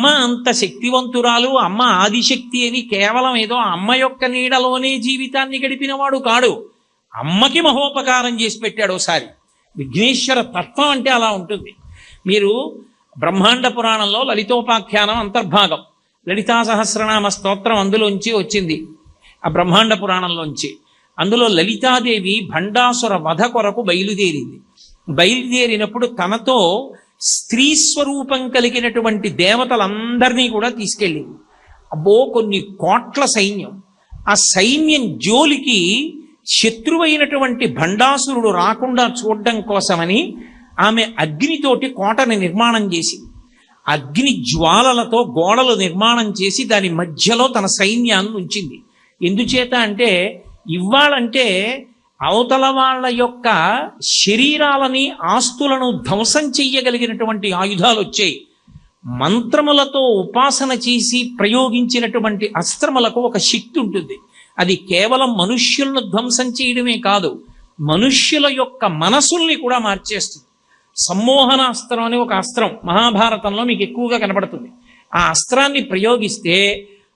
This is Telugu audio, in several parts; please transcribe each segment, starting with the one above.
అమ్మ అంత శక్తివంతురాలు అమ్మ ఆదిశక్తి అని కేవలం ఏదో అమ్మ యొక్క నీడలోనే జీవితాన్ని గడిపినవాడు కాడు. అమ్మకి మహోపకారం చేసి పెట్టాడు ఒకసారి విఘ్నేశ్వర తత్వం అంటే అలా ఉంటుంది. మీరు బ్రహ్మాండ పురాణంలో లలితోపాఖ్యానం అంతర్భాగం. లలితా సహస్రనామ స్తోత్రం అందులోంచి వచ్చింది. ఆ బ్రహ్మాండ పురాణంలోంచి. అందులో లలితాదేవి భండాసుర వధ కొరకు బయలుదేరింది. బయలుదేరినప్పుడు తనతో స్త్రీ స్వరూపం కలిగినటువంటి దేవతలందరినీ కూడా తీసుకెళ్ళింది. అబ్బో కొన్ని కోట్ల సైన్యం. ఆ సైన్యం జోలికి శత్రువైనటువంటి భండాసురుడు రాకుండా చూడడం కోసమని ఆమె అగ్నితోటి కోటని నిర్మాణం చేసింది. అగ్ని జ్వాలలతో గోడలు నిర్మాణం చేసి దాని మధ్యలో తన సైన్యాన్ని ఉంచింది. ఎందుచేత అంటే ఇవ్వాలంటే అవతల వాళ్ళ యొక్క శరీరాలని ఆస్తులను ధ్వంసం చెయ్యగలిగినటువంటి ఆయుధాలు వచ్చాయి. మంత్రములతో ఉపాసన చేసి ప్రయోగించినటువంటి అస్త్రములకు ఒక శక్తి ఉంటుంది. అది కేవలం మనుష్యులను ధ్వంసం చేయడమే కాదు మనుష్యుల యొక్క మనసుల్ని కూడా మార్చేస్తుంది. సమ్మోహనాస్త్రం అనే ఒక అస్త్రం మహాభారతంలో మీకు ఎక్కువగా కనబడుతుంది ఆ అస్త్రాన్ని ప్రయోగిస్తే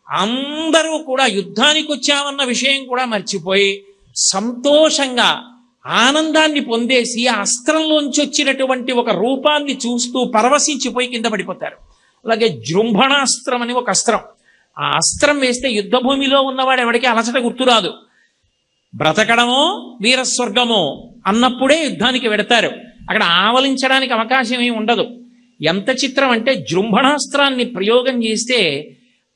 అందరూ కూడా యుద్ధానికి వచ్చామన్న విషయం కూడా మర్చిపోయి సంతోషంగా ఆనందాన్ని పొందేసి ఆ అస్త్రంలోంచి వచ్చినటువంటి ఒక రూపాన్ని చూస్తూ పరవశించిపోయి కింద పడిపోతారు. అలాగే జృంభణాస్త్రం అని ఒక అస్త్రం. ఆ అస్త్రం వేస్తే యుద్ధ భూమిలో ఉన్నవాడు ఎవడికి అలసట గుర్తురాదు బ్రతకడమో వీరస్వర్గమో అన్నప్పుడే యుద్ధానికి వెడతారు. అక్కడ ఆవలించడానికి అవకాశం ఏమి ఉండదు. ఎంత చిత్రం అంటే జృంభణాస్త్రాన్ని ప్రయోగం చేస్తే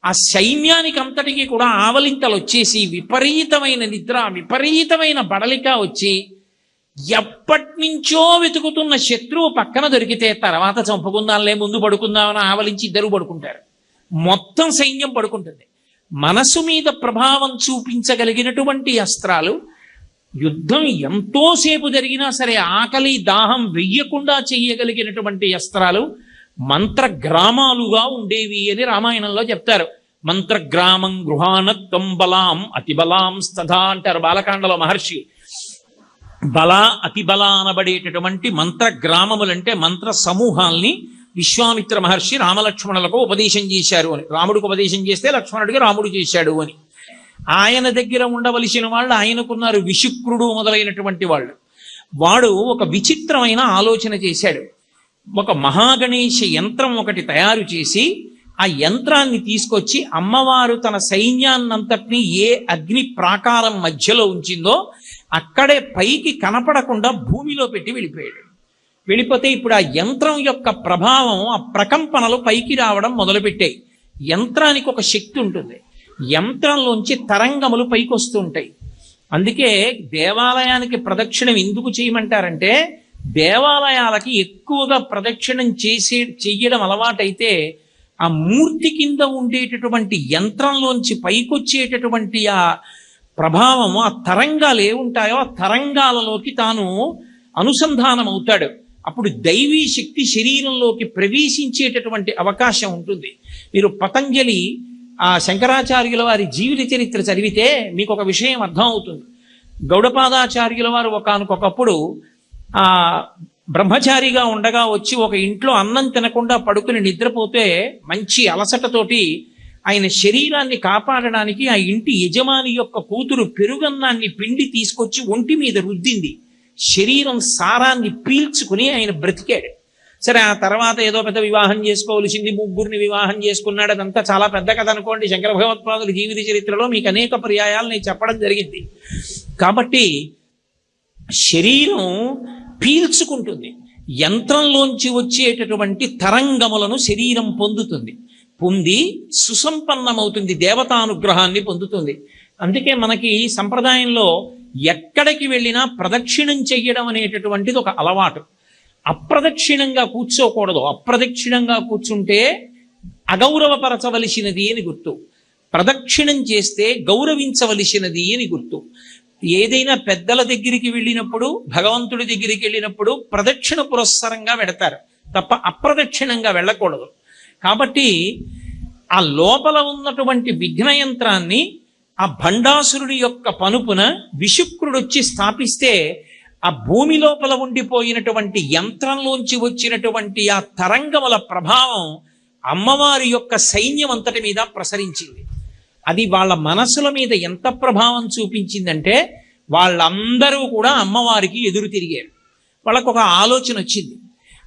ఆ సైన్యానికి అంతటికి కూడా ఆవలింతలు వచ్చేసి విపరీతమైన నిద్ర విపరీతమైన బడలిక వచ్చి ఎప్పటినుంచో వెతుకుతున్న శత్రువు పక్కన దొరికితే తర్వాత చంపుకుందాంలే ముందు పడుకుందామని ఆవలించి ఇద్దరు పడుకుంటారు. మొత్తం సైన్యం పడుకుంటుంది. మనసు మీద ప్రభావం చూపించగలిగినటువంటి అస్త్రాలు యుద్ధం ఎంతోసేపు జరిగినా సరే ఆకలి దాహం వెయ్యకుండా చెయ్యగలిగినటువంటి అస్త్రాలు మంత్రగ్రామాలుగా ఉండేవి అని రామాయణంలో చెప్తారు. మంత్రగ్రామం గృహానత్వం బలాం అతిబలాం స్తథా అంటారు బాలకాండలో మహర్షి. బల అతిబల అనబడేటటువంటి మంత్ర గ్రామములంటే మంత్ర సమూహాల్ని విశ్వామిత్ర మహర్షి రామలక్ష్మణులకు ఉపదేశం చేశారు అని. రాముడికి ఉపదేశం చేస్తే లక్ష్మణుడికి రాముడు చేశాడు అని. ఆయన దగ్గర ఉండవలసిన వాళ్ళు ఆయనకున్నారు విశుక్రుడు మొదలైనటువంటి వాళ్ళు. వాడు ఒక విచిత్రమైన ఆలోచన చేశాడు. ఒక మహాగణేష యంత్రం ఒకటి తయారు చేసి ఆ యంత్రాన్ని తీసుకొచ్చి అమ్మవారు తన సైన్యాన్నంతటినీ ఏ అగ్ని ప్రాకారం మధ్యలో ఉంచిందో అక్కడే పైకి కనపడకుండా భూమిలో పెట్టి వెళ్ళిపోయాడు. వెళ్ళిపోతే ఇప్పుడు ఆ యంత్రం యొక్క ప్రభావం ఆ ప్రకంపనలు పైకి రావడం మొదలుపెట్టాయి. యంత్రానికి ఒక శక్తి ఉంటుంది. యంత్రంలోంచి తరంగములు పైకి వస్తూ ఉంటాయి అందుకే దేవాలయానికి ప్రదక్షిణం ఎందుకు చేయమంటారంటే దేవాలయాలకి ఎక్కువగా ప్రదక్షిణం చేసే చెయ్యడం అలవాటైతే ఆ మూర్తి కింద ఉండేటటువంటి యంత్రంలోంచి పైకొచ్చేటటువంటి ఆ ప్రభావం ఆ తరంగాలు ఏముంటాయో ఆ తరంగాలలోకి తాను అనుసంధానం అవుతాడు అప్పుడు దైవీ శక్తి శరీరంలోకి ప్రవేశించేటటువంటి అవకాశం ఉంటుంది. మీరు పతంజలి ఆ శంకరాచార్యుల వారి జీవిత చరిత్ర చదివితే మీకు ఒక విషయం అర్థం అవుతుంది గౌడపాదాచార్యుల వారు ఒకనకొకప్పుడు ఆ బ్రహ్మచారిగా ఉండగా వచ్చి ఒక ఇంట్లో అన్నం తినకుండా పడుకుని నిద్రపోతే మంచి అలసటతోటి ఆయన శరీరాన్ని కాపాడడానికి ఆ ఇంటి యజమాని యొక్క కూతురు పెరుగన్నాన్ని పిండి తీసుకొచ్చి ఒంటి మీద రుద్దింది. శరీరం సారాన్ని పీల్చుకుని ఆయన బ్రతికాడు. సరే ఆ తర్వాత ఏదో పెద్ద వివాహం చేసుకోవలసింది ముగ్గురిని వివాహం చేసుకున్నాడు. అదంతా చాలా పెద్ద కథ అనుకోండి. శంకర భగవత్పాదుల జీవిత చరిత్రలో మీకు అనేక పర్యాయాలు నేను చెప్పడం జరిగింది. కాబట్టి శరీరం పీల్చుకుంటుంది. యంత్రంలోంచి వచ్చేటటువంటి తరంగములను శరీరం పొందుతుంది. పొంది సుసంపన్నమవుతుంది దేవతానుగ్రహాన్ని పొందుతుంది. అందుకే మనకి సంప్రదాయంలో ఎక్కడికి వెళ్ళినా ప్రదక్షిణం చెయ్యడం అనేటటువంటిది ఒక అలవాటు. అప్రదక్షిణంగా కూర్చోకూడదు. అప్రదక్షిణంగా కూర్చుంటే అగౌరవపరచవలసినది అని గుర్తు. ప్రదక్షిణం చేస్తే గౌరవించవలసినది అని గుర్తు. ఏదైనా పెద్దల దగ్గరికి వెళ్ళినప్పుడు భగవంతుడి దగ్గరికి వెళ్ళినప్పుడు ప్రదక్షిణ పురస్సరంగా వెడతారు తప్ప అప్రదక్షిణంగా వెళ్ళకూడదు. కాబట్టి ఆ లోపల ఉన్నటువంటి విఘ్న యంత్రాన్ని ఆ భండాసురుడి యొక్క పనుపున విశుక్రుడు వచ్చి స్థాపిస్తే ఆ భూమి లోపల ఉండిపోయినటువంటి యంత్రంలోంచి వచ్చినటువంటి ఆ తరంగముల ప్రభావం అమ్మవారి యొక్క సైన్యం అంతటి మీద ప్రసరించింది. అది వాళ్ళ మనసుల మీద ఎంత ప్రభావం చూపించిందంటే వాళ్ళందరూ కూడా అమ్మవారికి ఎదురు తిరిగారు. వాళ్ళకు ఒక ఆలోచన వచ్చింది.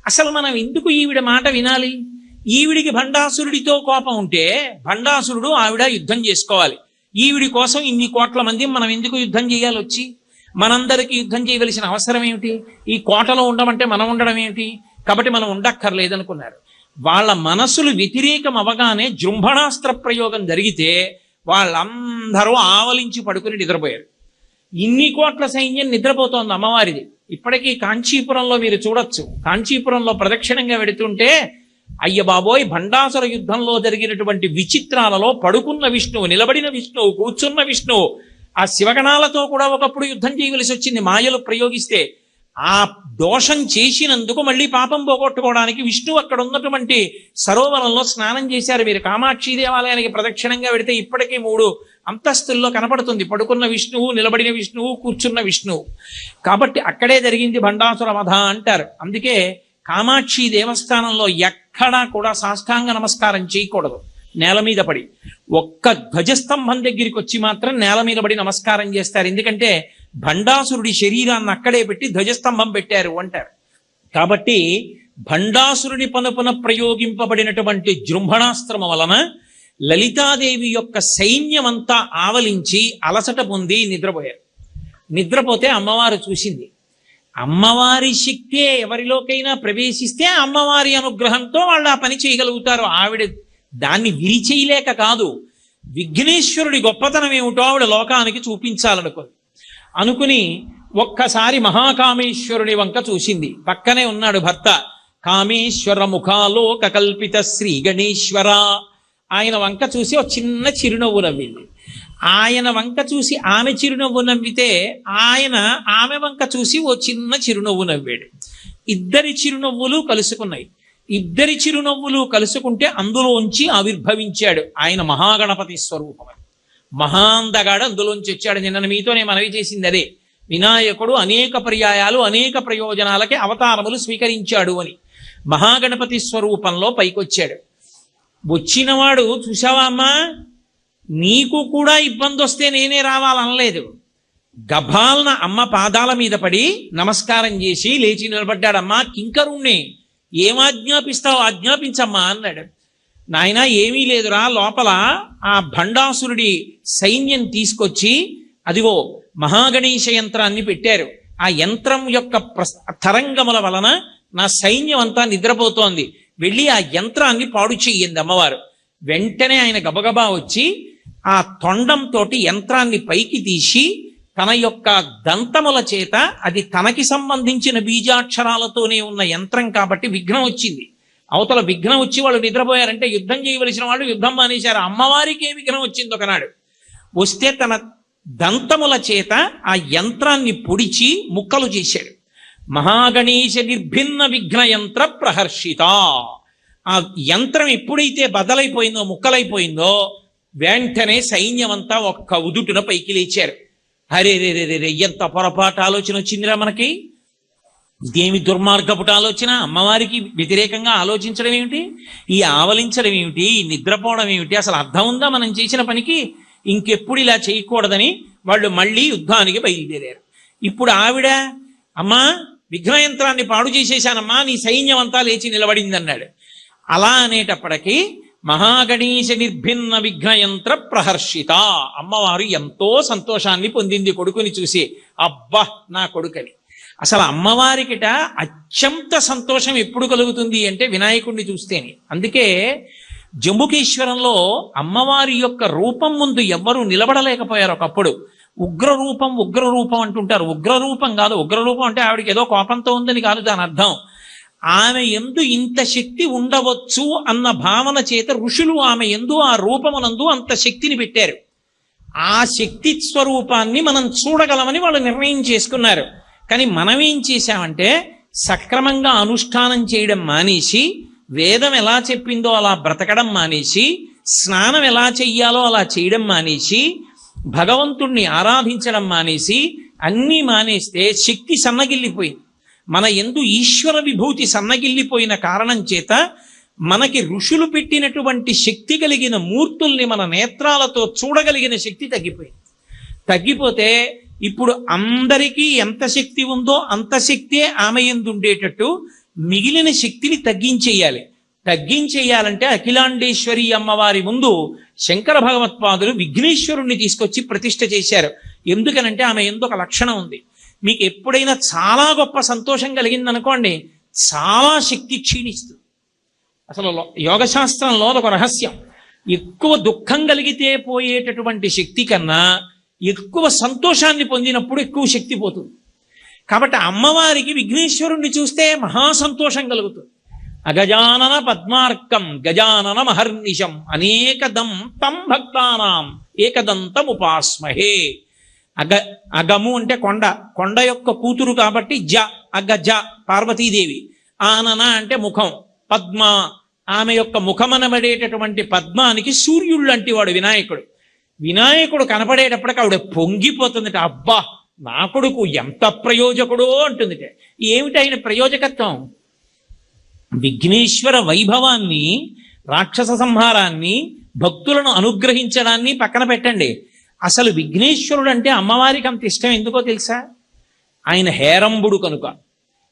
అసలు మనం ఎందుకు ఈవిడ మాట వినాలి? ఈవిడికి భండాసురుడితో కోపం ఉంటే భండాసురుడు ఆవిడ యుద్ధం చేసుకోవాలి. ఈవిడి కోసం ఇన్ని కోట్ల మంది మనం ఎందుకు యుద్ధం చేయాలి వచ్చి? మనందరికీ యుద్ధం చేయవలసిన అవసరం ఏమిటి? ఈ కోటలో ఉండమంటే మనం ఉండడం ఏమిటి? కాబట్టి మనం ఉండక్కర్లేదనుకున్నారు. వాళ్ళ మనసులు వ్యతిరేకం అవగానే జృంభణాస్త్ర ప్రయోగం జరిగితే వాళ్ళందరూ ఆవలించి పడుకుని నిద్రపోయారు. ఇన్ని కోట్ల సైన్యం నిద్రపోతోంది అమ్మవారిది. ఇప్పటికీ కాంచీపురంలో మీరు చూడొచ్చు. కాంచీపురంలో ప్రదక్షిణంగా వెడుతుంటే అయ్య బాబోయ్ భండాసుర యుద్ధంలో జరిగినటువంటి విచిత్రాలలో పడుకున్న విష్ణువు నిలబడిన విష్ణువు కూర్చున్న విష్ణువు ఆ శివగణాలతో కూడా ఒకప్పుడు యుద్ధం చేయవలసి వచ్చింది. మాయలు ప్రయోగిస్తే ఆ దోషం చేసినందుకు మళ్ళీ పాపం పోగొట్టుకోవడానికి విష్ణువు అక్కడ ఉన్నటువంటి సరోవరంలో స్నానం చేశారు. మీరు కామాక్షి దేవాలయానికి ప్రదక్షిణంగా వెడితే ఇప్పటికీ మూడు అంతస్తుల్లో కనపడుతుంది. పడుకున్న విష్ణువు నిలబడిన విష్ణువు కూర్చున్న విష్ణువు. కాబట్టి అక్కడే జరిగింది భండాసుర వధ అంటారు. అందుకే కామాక్షి దేవస్థానంలో ఎక్కడా కూడా సాష్టాంగ నమస్కారం చేయకూడదు. నేల మీద పడి. ఒక్క ధ్వజస్తంభం దగ్గరికి వచ్చి మాత్రం నేల మీద పడి నమస్కారం చేస్తారు. ఎందుకంటే భండాసురుడి శరీరాన్ని అక్కడే పెట్టి ధ్వజస్తంభం పెట్టారు అంటారు. కాబట్టి భండాసురుడి పనుపున ప్రయోగింపబడినటువంటి జృంభణాస్త్రము వలన లలితాదేవి యొక్క సైన్యమంతా ఆవలించి అలసట పొంది నిద్రపోయారు. నిద్రపోతే అమ్మవారు చూసింది. అమ్మవారి శక్తే ఎవరిలోకైనా ప్రవేశిస్తే అమ్మవారి అనుగ్రహంతో వాళ్ళు ఆ పని చేయగలుగుతారు. ఆవిడ దాన్ని విరిచేయలేక కాదు. విఘ్నేశ్వరుడి గొప్పతనం ఏమిటో ఆవిడ లోకానికి చూపించాలనుకుంది. అనుకుని ఒక్కసారి మహాకామేశ్వరుని వంక చూసింది. పక్కనే ఉన్నాడు భర్త. కామేశ్వర ముఖాలోక కల్పిత శ్రీ గణేశ్వర. ఆయన వంక చూసి ఒక చిన్న చిరునవ్వు నవ్వింది. ఆయన వంక చూసి ఆమె చిరునవ్వు నవ్వితే ఆయన ఆమె వంక చూసి ఓ చిన్న చిరునవ్వు నవ్వాడు. ఇద్దరి చిరునవ్వులు కలుసుకున్నాయి. ఇద్దరి చిరునవ్వులు కలుసుకుంటే అందులోంచి ఆవిర్భవించాడు ఆయన మహాగణపతి స్వరూపం. మహాందగాడు అందులోంచి వచ్చాడు. నిన్న మీతోనే మనవి చేసింది అదే. వినాయకుడు అనేక పర్యాయాలు అనేక ప్రయోజనాలకి అవతారములు స్వీకరించాడు అని మహాగణపతి స్వరూపంలో పైకొచ్చాడు. వచ్చినవాడు చూసావా అమ్మా? నీకు కూడా ఇబ్బంది వస్తే నేనే రావాలనలేదు. గభాల్న అమ్మ పాదాల మీద పడి నమస్కారం చేసి లేచి నిలబడ్డాడమ్మా కింకరుణ్ణి. ఏం ఆజ్ఞాపిస్తావు ఆజ్ఞాపించమ్మా అన్నాడు. నాయన ఏమీ లేదురా లోపల ఆ భండాసురుడి సైన్యం తీసుకొచ్చి అదిగో మహాగణేశ యంత్రాన్ని పెట్టారు. ఆ యంత్రం యొక్క తరంగముల వలన నా సైన్యం అంతా నిద్రపోతోంది. వెళ్ళి ఆ యంత్రాన్ని పాడు చెయ్యింది అమ్మవారు. వెంటనే ఆయన గబగబా వచ్చి ఆ తొండంతో యంత్రాన్ని పైకి తీసి తన యొక్క దంతముల చేత అది తనకి సంబంధించిన బీజాక్షరాలతోనే ఉన్న యంత్రం కాబట్టి విఘ్నం వచ్చింది. అవతల విఘ్నం వచ్చి వాళ్ళు నిద్రపోయారంటే యుద్ధం చేయవలసిన వాళ్ళు యుద్ధం మానేశారు. అమ్మవారికి ఏ విఘ్నం వచ్చింది ఒకనాడు. వస్తే తన దంతముల చేత ఆ యంత్రాన్ని పొడిచి ముక్కలు చేశాడు. మహాగణేశ నిర్భిన్న విఘ్న యంత్ర ప్రహర్షిత. ఆ యంత్రం ఎప్పుడైతే బదలైపోయిందో ముక్కలైపోయిందో వెంటనే సైన్యమంతా ఒక్క ఉదుటున పైకి లేచారు. అరే రే రే రే ఎంత పొరపాటు ఆలోచన వచ్చిందిరా మనకి? ఇదేమి దుర్మార్గపుట ఆలోచన? అమ్మవారికి వ్యతిరేకంగా ఆలోచించడం ఏమిటి? ఈ ఆవలించడం ఏమిటి? ఈ నిద్రపోవడం ఏమిటి? అసలు అర్థం ఉందా మనం చేసిన పనికి? ఇంకెప్పుడు ఇలా చేయకూడదని వాళ్ళు మళ్ళీ యుద్ధానికి బయలుదేరారు. ఇప్పుడు ఆవిడ అమ్మా విఘ్నయంత్రాన్ని పాడు చేసేశానమ్మా నీ సైన్యం అంతా లేచి నిలబడింది అన్నాడు అలా అనేటప్పటికీ మహాగణేశ నిర్భిన్న విఘ్నయంత్ర ప్రహర్షిత అమ్మవారు ఎంతో సంతోషాన్ని పొందింది కొడుకుని చూసి. అబ్బా నా కొడుకని. అసలు అమ్మవారికిట అత్యంత సంతోషం ఎప్పుడు కలుగుతుంది అంటే వినాయకుడిని చూస్తేనే. అందుకే జంబుకేశ్వరంలో అమ్మవారి యొక్క రూపం ముందు ఎవ్వరూ నిలబడలేకపోయారు ఒకప్పుడు. ఉగ్రరూపం ఉగ్రరూపం అంటుంటారు. ఉగ్రరూపం కాదు. ఉగ్ర రూపం అంటే ఆవిడకి ఏదో కోపంతో ఉందని కాదు దాని అర్థం ఆమె ఎందు ఇంత శక్తి ఉండవచ్చు అన్న భావన చేత ఋషులు ఆమె ఎందు ఆ రూపమునందు అంత శక్తిని పెట్టారు. ఆ శక్తి స్వరూపాన్ని మనం చూడగలమని వాళ్ళు నిర్ణయం చేసుకున్నారు. కానీ మనం ఏం చేశామంటే సక్రమంగా అనుష్ఠానం చేయడం మానేసి వేదం ఎలా చెప్పిందో అలా బ్రతకడం మానేసి స్నానం ఎలా చెయ్యాలో అలా చేయడం మానేసి భగవంతుణ్ణి ఆరాధించడం మానేసి అన్నీ మానేస్తే శక్తి సన్నగిల్లిపోయింది. మన ఎందు ఈశ్వర విభూతి సన్నగిల్లిపోయిన కారణం చేత మనకి ఋషులు పెట్టినటువంటి శక్తి కలిగిన మూర్తుల్ని మన నేత్రాలతో చూడగలిగిన శక్తి తగ్గిపోయింది. తగ్గిపోతే ఇప్పుడు అందరికీ ఎంత శక్తి ఉందో అంత శక్తే ఆమె ఎందు ఉండేటట్టు మిగిలిన శక్తిని తగ్గించేయాలి. తగ్గించేయాలంటే అఖిలాండేశ్వరి అమ్మవారి ముందు శంకర భగవత్పాదులు విఘ్నేశ్వరుణ్ణి తీసుకొచ్చి ప్రతిష్ఠ చేశారు. ఎందుకనంటే ఆమె ఎందు ఒక లక్షణం ఉంది. మీకు ఎప్పుడైనా చాలా గొప్ప సంతోషం కలిగింది అనుకోండి చాలా శక్తి క్షీణిస్తుంది. అసలు యోగశాస్త్రంలో యోగ శాస్త్రంలో ఒక రహస్యం. ఎక్కువ దుఃఖం కలిగితే పోయేటటువంటి శక్తి కన్నా ఎక్కువ సంతోషాన్ని పొందినప్పుడు ఎక్కువ శక్తి పోతుంది. కాబట్టి అమ్మవారికి విఘ్నేశ్వరుణ్ణి చూస్తే మహా సంతోషం కలుగుతుంది. అగజానన పద్మార్కం గజానన మహర్నిశం అనేకదం తం భక్తానాం ఏకదంతం ఉపాస్మహే అగ అగము అంటే కొండ. కొండ యొక్క కూతురు కాబట్టి జ అగ జ పార్వతీదేవి. ఆనన అంటే ముఖం. పద్మ ఆమె యొక్క ముఖమనబడేటటువంటి పద్మానికి సూర్యుడు లాంటి వాడు వినాయకుడు. వినాయకుడు కనపడేటప్పటికి ఆవిడ పొంగిపోతుందిట. అబ్బా నా కొడుకు ఎంత ప్రయోజకుడో అంటుందిట. ఏమిటి ఆయన ప్రయోజకత్వం? విఘ్నేశ్వర వైభవాన్ని రాక్షస సంహారాన్ని భక్తులను అనుగ్రహించడాన్ని పక్కన పెట్టండి. అసలు విఘ్నేశ్వరుడు అంటే అమ్మవారికి అంత ఇష్టం ఎందుకో తెలుసా? ఆయన హేరంబుడు కనుక.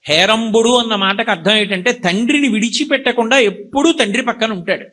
హేరంబుడు అన్న మాటకు అర్థం ఏంటంటే తండ్రిని విడిచిపెట్టకుండా ఎప్పుడూ తండ్రి పక్కన ఉంటాడు.